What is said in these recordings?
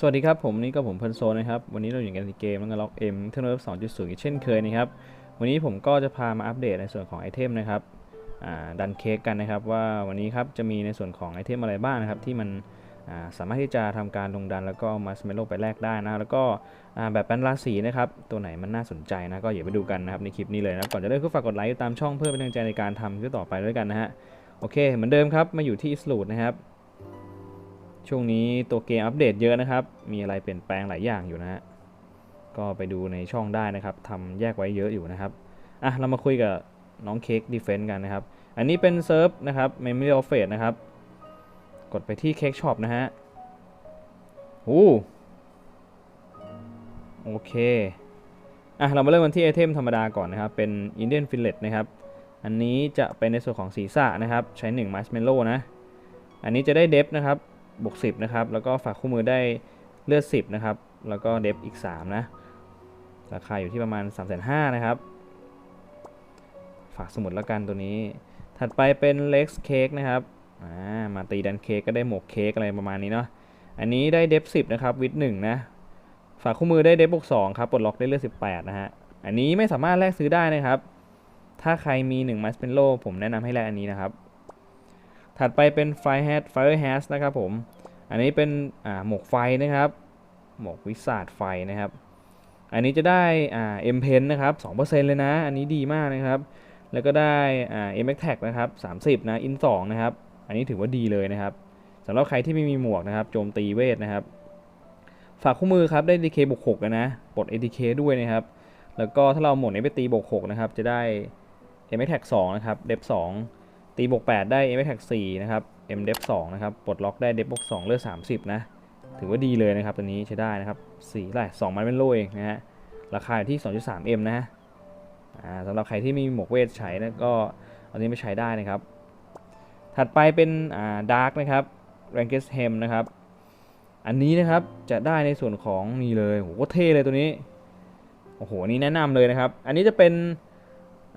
สวัสดีครับ ผมนี่ก็ผมเพิร์นโซนะครับ วันนี้เราอยู่กันในเกมแล้วก็ล็อกเอ็มเทอร์โนเวฟสองจุดศูนย์เช่นเคยนะครับ วันนี้ผมก็จะพามาอัปเดตในส่วนของไอเทมนะครับดันเค้กกันนะครับ ว่าวันนี้ครับจะมีในส่วนของไอเทมอะไรบ้างนะครับ ที่มันาสามารถที่จะทำการลงดันแล้วก็มาสเมโลไปแลกได้นะแล้วก็แบบแปลนราศีนะครับ ตัวไหนมันน่าสนใจนะก็อย่าไปดูกันนะครับในคลิปนี้เลยนะก่อนจะเริ่มก็ฝากกดไลค์ตามช่องเพื่อเป็นกำลังใจในการทำคลิปต่อไปด้วยกันนะฮะโอเคเหมือนเดิมครับมาอยู่ที่สลูดนะครับ ช่วงนี้ตัวเกมอัปเดตเยอะนะครับ มีอะไรเปลี่ยนแปลงหลายอย่างอยู่นะฮะ ก็ไปดูในช่องได้นะครับทำแยกไว้เยอะอยู่นะครับ อะ เรามาคุยกับน้องเค้กดีเฟนต์กันนะครับ อันนี้เป็นเซิร์ฟนะครับ Memory of Fate นะครับ กดไปที่เค้กช็อปนะฮะโอ้โอเค อะ เรามาเริ่มกันที่ไอเทมธรรมดาก่อนนะครับ เป็น Indian Fillet นะครับ อันนี้จะเป็นในส่วนของศีรษะนะครับ ใช้1 Marshmallow นะ อันนี้จะได้เดฟนะครับ บวก10 นะครับ แล้วก็ฝากคู่มือได้เลือด 10 นะครับ แล้วก็เดฟอีก 3 นะ ราคาอยู่ที่ประมาณ 3 5 0 0 0นะครับ ฝากสมุดแล้วกันตัวนี้ ถัดไปเป็นเล็กเค้กนะครับ มาตีดันเค้กก็ได้หมกเค้กอะไรประมาณนี้เนาะ อันนี้ได้เดฟ10 นะครับ วิดหนึ่งนะ ฝากคู่มือได้เดฟบวก2ครับ ปลดล็อกได้เลือด 18 นะฮะ อันนี้ไม่สามารถแลกซื้อได้นะครับ ถ้าใครมี1มัสเป็นโลผมแนะนำให้แลกอันนี้นะครับ ถัดไปเป็น Fire Hat Fire Hat นะครับผม อันนี้เป็นหมวกไฟนะครับ หมวกวิสาดไฟนะครับ อันนี้จะได้อ่า M Pen นะครับ2%เลยนะ อันนี้ดีมากนะครับ แล้วก็ได้อ่า M X Tag นะครับ30นะ In 2นะครับ อันนี้ถือว่าดีเลยนะครับสำหรับใครที่ไม่มีหมวกนะครับ โจมตีเวทนะครับ ฝากคู่มือครับได้ DK บวก6นะปลด ADK ด้วยนะครับ แล้วก็ถ้าเราหมดนี้ไปตีบวก6นะครับ จะได้ M X Tag 2นะครับ Dep 2 ตีบวก8ได้ M X Tag 4นะครับ M Dep 2นะครับ ปลดล็อกได้ Dep บวก2เลือด30 นะ ถือว่าดีเลยนะครับ ตัวนี้ใช้ได้นะครับ4ไร่2มันเป็นโลเองนะฮะ ราคาอยู่ที่ 2.3 M นะฮะอ่าสำหรับใครที่มีหมวกเวทใช้นะก็เอานี้ไปใช้ได้นะครับ ถัดไปเป็นอ่าดาร์กนะครับ r a n k e s Hem นะครับ อันนี้นะครับจะได้ในส่วนของนี่เลยโหโคตรเท่เลยตัวนี้ โอ้โหนี่แนะนำเลยนะครับ อันนี้จะเป็น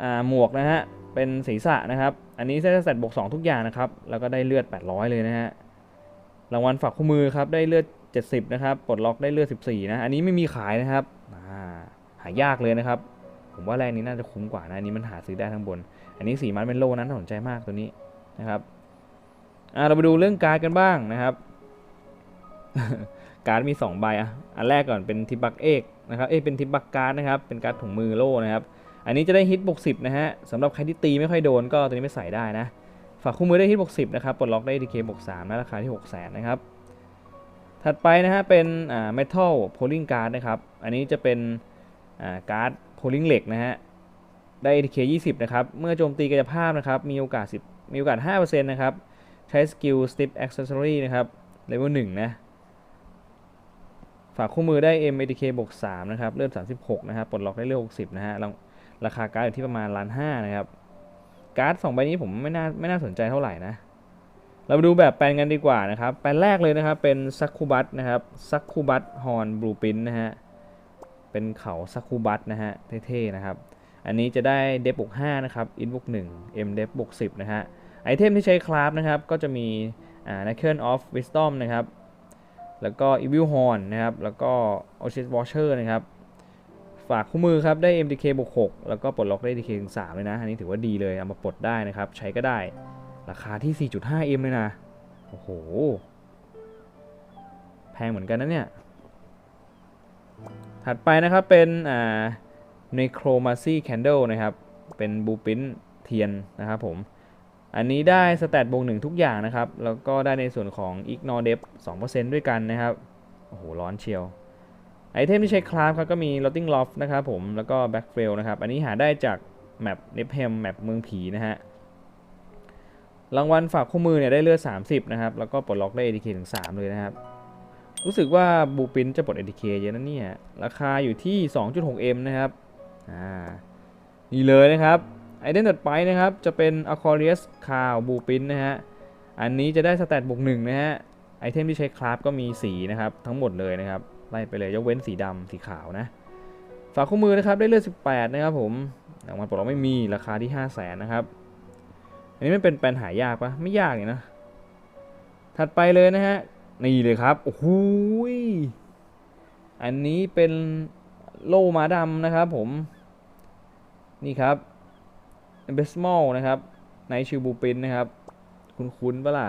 อ่าหมวกนะฮะ เป็นศีรษะนะครับ อันนี้จะใส่บวก2ทุกอย่างนะครับ แล้วก็ได้เลือด 800 เลยนะฮะ รางวัลฝากคู่มือครับ ได้เลือด 70 นะครับ ปลดล็อกได้เลือด 14 นะ อันนี้ไม่มีขายนะครับาหายากเลยนะครับ ผมว่าแรงนี้น่าจะคุ้มกว่านะ อันนี้มันหาซื้อได้ทั้งบน อันนี้สีมันเป็นโลนั้นน่าสนใจมากตัวนี้นะครับอ่าเราไปดูเรื่องการ์ดกันบ้างนะครับ การ์ดมี 2 ใบอะ อันแรกก่อนเป็นทิบักเอกนะครับ เอ้เป็นทิบักการ์ดนะครับ เป็นการ์ดถุงมือโลนะครับ อันนี้จะได้ฮิตบวก10นะฮะสำหรับใครที่ตีไม่ค่อยโดนก็ตัวนี้ไม่ใส่ได้นะ ฝากคู่มือได้ฮิตบวก10นะครับ ปลดล็อกได้ดีเคบวก3นะราคาที่6 0 0 0 0นะครับ ถัดไปนะฮะเป็นอ่าเมทัลโพลิงการ์ดนะครับ อันนี้จะเป็นอ่าการ์ดโพลิงเหล็กนะฮะ ได้ ATK 20 นะครับ เมื่อโจมตีกายภาพนะครับ มีโอกาส 10 มีโอกาส 5%นะครับ ใช้สกิล Step Accessory นะครับ เลเวล1นะ ฝากคู่มือได้ M ATK บวก3นะครับ เลือด36 นะครับ ปลดล็อกได้เลือด60 นะฮะ ราคาการ์ดอยู่ที่ประมาณล้านห้านะครับ การ์ดสองใบนี้ผมไม่น่าไม่น่าสนใจเท่าไหร่นะ เรามาดูแบบแปลนกันดีกว่านะครับ แปลนแรกเลยนะครับ เป็นซักคูบัตนะครับซักคูบัตฮอนบลูปินนะฮะ เป็นเขาซักคูบัตนะฮะ เท่ๆนะครับ อันนี้จะได้เดฟบวก5นะครับ อินบวก1 M เอ็มเดฟบวก10นะฮะ ไอเทมที่ใช้คราฟนะครับ ก็จะมีอ่า n a c k e r of Wisdom นะครับ แล้วก็ Evil Horn นะครับ แล้วก็ Ocean Watcher นะครับ ฝากคู่มือครับได้ MDK บวก6แล้วก็ปลดล็อกได้ DK ถึง3เลยนะ อันนี้ถือว่าดีเลย เอามาปลดได้นะครับ ใช้ก็ได้ ราคาที่ 4.5M เลยนะ โอ้โห แพงเหมือนกันนะเนี่ย ถัดไปนะครับเป็นอ่า Necromancy Candle นะครับ เป็นบูปินเทียนนะครับผม อันนี้ได้สแตทบวกหนึ่งทุกอย่างนะครับ แล้วก็ได้ในส่วนของ Ignore Depth 2%ด้วยกันนะครับ โอ้โห ร้อนเชียว ไอเทมที่ใช้คราฟครับก็มี Rotting Loft นะครับผม แล้วก็ Backfill นะครับ อันนี้หาได้จากแมป n e p h e m แมปเมืองผีนะฮะ รางวัลฝากคู่มือเนี่ยได้เลือด 30 นะครับ แล้วก็ปลดล็อกได้ ADK ถึง 3 เลยนะครับ รู้สึกว่าบูปินจะปลด ADK เยอะนะเนี่ย ราคาอยู่ที่ 2.6M นะครับ อ่า นี่เลยนะครับ ไอเทมถัดไปนะครับ จะเป็น Aquarius คาวบูปินนะฮะ อันนี้จะได้สแตทบวกหนึ่งนะฮะ ไอเทมที่ใช้คราฟก็มีสีนะครับทั้งหมดเลยนะครับ ไล่ไปเลยยกเว้นสีดำสีขาวนะ ฝากคู่มือนะครับได้เลือด18 นะครับผมรางวัลปลดล็อกไม่มีราคาที่ 5 0 0แสนนะครับ อันนี้ไมันเป็นแปลนหายากปะไม่ยากเลยนะ ถัดไปเลยนะฮะ นี่เลยครับ โอ้โหอันนี้เป็นโลมาดำนะครับผม นี่ครับ e b e s m a l นะครับ ในชิวบูปินนะครับ คุ้นๆปะล่ะ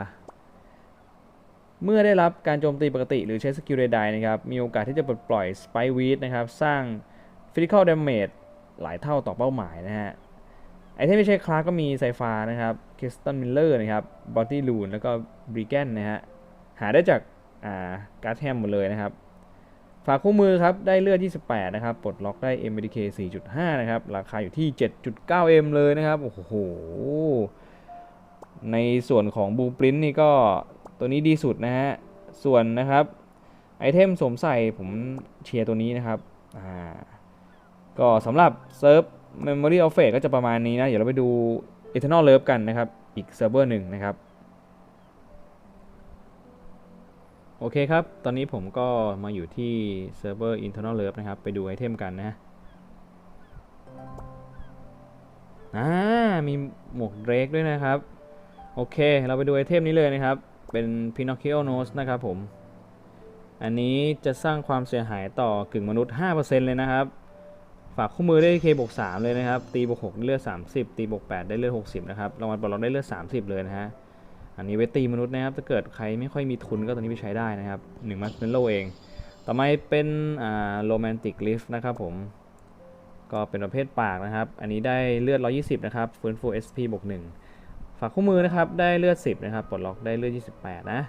เมื่อได้รับการโจมตีปกติหรือใช้สกิลใดๆนะครับ มีโอกาสที่จะปลดปล่อย Spike Weed นะครับ สร้าง Physical Damage หลายเท่าต่อเป้าหมายนะฮะ ไอเทมที่ใช้คลาสก็มีไซฟานะครับคริสตันมิลเลอร์นะครับบอ d ตี้ลูนแล้วก็บริแกนนะฮะ หาได้จากอ่าการ์ดแฮมหมดเลยนะครับ ฝากคู่มือครับ ได้เลือด 28 นะครับ ปลดล็อกได้ MDK 4.5 นะครับ ราคาอยู่ที่ 7.9M เลยนะครับ โอ้โห ในส่วนของบูปรินนี่ก็ ตัวนี้ดีสุดนะฮะ ส่วนนะครับไอเทมสวมใส่ผมเชียร์ตัวนี้นะครับ อ่า ก็สำหรับเซิร์ฟ Memory of Fate ก็จะประมาณนี้นะ เดี๋ยวเราไปดู Eternal Love กันนะครับ อีกเซิร์ฟเวอร์หนึ่งนะครับ โอเคครับ ตอนนี้ผมก็มาอยู่ที่เซิร์ฟเวอร์ Internal Love นะครับ ไปดูไอเทมกันนะอ่ามีหมวกเดรกด้วยนะครับ โอเค เราไปดูไอเทมนี้เลยนะครับ เป็น Pinocchio Nose นะครับผม อันนี้จะสร้างความเสียหายต่อกึ่งมนุษย์ 5%เลยนะครับ ฝากคู่มือได้ K บวก3เลยนะครับ ตีบวก6ได้เลือด 30 ตีบวก8ได้เลือด 60 นะครับ รางวัลปลดล็อกได้เลือด 30 เลยนะฮะ อันนี้ไว้ตีมนุษย์นะครับ ถ้าเกิดใครไม่ค่อยมีทุนก็ตัวนี้ไปใช้ได้นะครับ1มัสเมนโลเอง ต่อมาเป็นอ่าโรแมนติกลิฟนะครับผมก็เป็นประเภทปากนะครับ อันนี้ได้เลือด 120 นะครับฟื้นฟู SP บวก1 ฝากคู่มือนะครับ ได้เลือด 10 นะครับ ปลดล็อกได้เลือด 28 นะ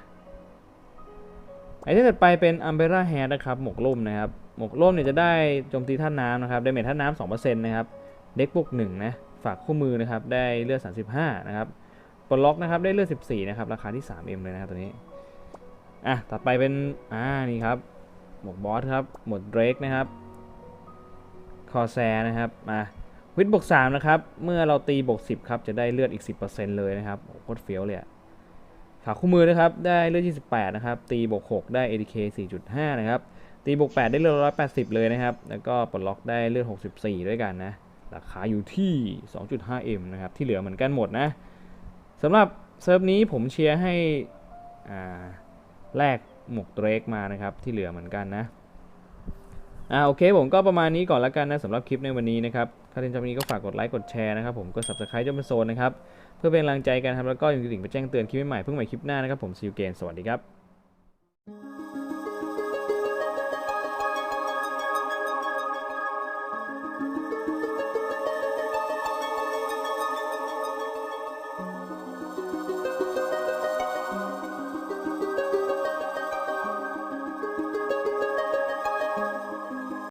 ไอเทมถัดไปเป็นอัมเบร่าแฮร์นะครับ หมวกล่มนะครับ หมวกล่มเนี่ยจะได้โจมตีท่าน้ำนะครับได้เมทท่าน้ำ2%นะครับ เด็กบวก1นะ ฝากคู่มือนะครับ ได้เลือด 35 นะครับ ปลดล็อกนะครับ ได้เลือด 14 นะครับ ราคาที่ 3M เลยนะครับตัวนี้ อะ ต่อไปเป็น อ่า นี่ครับ หมวกบอสครับ หมวดเดรกนะครับ คอแซนะครับ มา วิทบวก3นะครับ เมื่อเราตีบวก10ครับ จะได้เลือดอีก10%เลยนะครับโคตรเฟี้ยวเลยอะฝากคู่มือนะครับ ได้เลือด28นะครับ ตีบวก6ได้ ADK 4.5นะครับ ตีบวก8ได้เลือด180เลยนะครับ แล้วก็ปลดล็อกได้เลือด64ด้วยกันนะ ราคาอยู่ที่ 2.5M นะครับ ที่เหลือเหมือนกันหมดนะสำหรับเซิร์ฟนี้ผมเชียร์ให้แลกหมวกเดรกมานะครับ ที่เหลือเหมือนกันนะ อ่าโอเคผมก็ประมาณนี้ก่อนแล้วกันนะสำหรับคลิปในวันนี้นะครับถ้าท่านชอบนี้ก็ฝากกดไลค์กดแชร์นะครับผมกด subscribe จนเป็นโซนนะครับเพื่อเป็นกำลังใจกันครับแล้วก็อย่าลืมกระดิ่งไปแจ้งเตือนคลิปใหม่ๆเพิ่งใหม่คลิปหน้านะครับผมซีอูเกนสวัสดีครับ